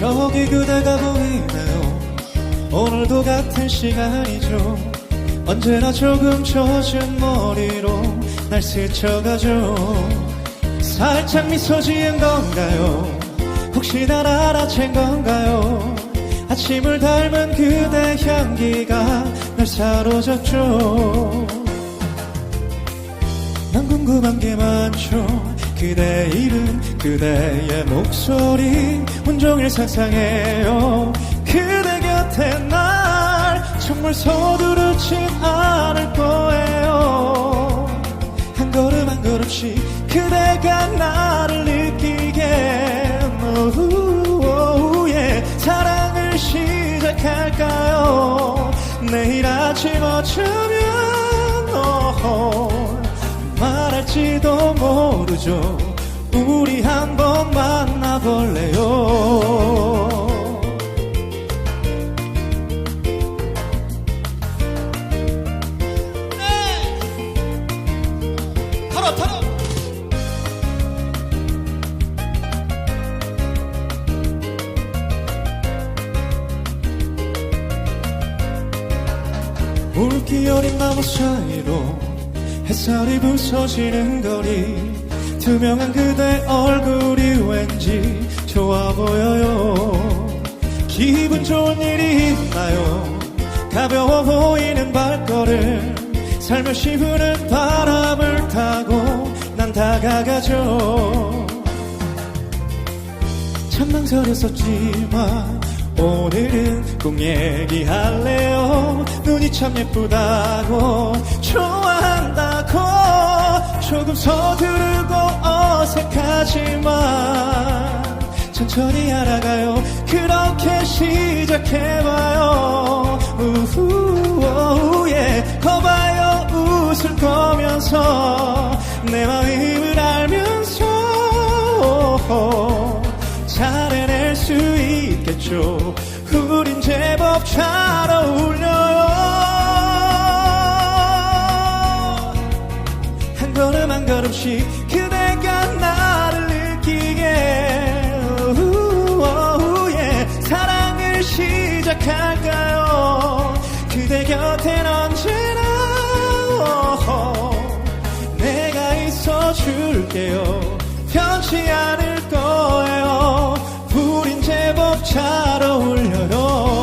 저기 그대가 보이나요. 오늘도 같은 시간이죠. 언제나 조금 젖은 머리로 날 스쳐가죠. 살짝 미소 지은 건가요? 혹시 날 알아챈 건가요? 아침을 닮은 그대 향기가 날 사로잡죠. 난 궁금한 게 많죠 그대 이름 그대의 목소리 온종일 상상해요. 그대 곁에 날 정말 서두르진 않을 거예요. 한 걸음 한 걸음씩 그대가 나를 느끼게. 오후, 예. 사랑을 시작할까요? 내일 아침 어쩌면 어, 말 할지도 모르죠. 우리 한번 만나볼래요? 털어 물기 어린 나무 사이로 햇살이 부서지는 거리 투명한 그대 얼굴이 왠지 좋아 보여요. 기분 좋은 일이 있나요? 가벼워 보이는 발걸음 살며시 부는 바람을 타고 난 다가가죠. 참 망설였었지만 오늘은 꼭 얘기할래요. 눈이 참 예쁘다고 서두르고 어색하지만 천천히 알아가요. 그렇게 시작해봐요. 우후 오예 거봐요. 웃을 거면서 내 마음을 알면서 잘 해낼 수 있겠죠. 우린 제법 잘 어울려 걸음씩 그대가 나를 느끼게. 오후, 예. 사랑을 시작할까요? 그대 곁엔 언제나. 어, 내가 있어줄게요. 변치 않을 거예요. 우린 제법 잘 어울려요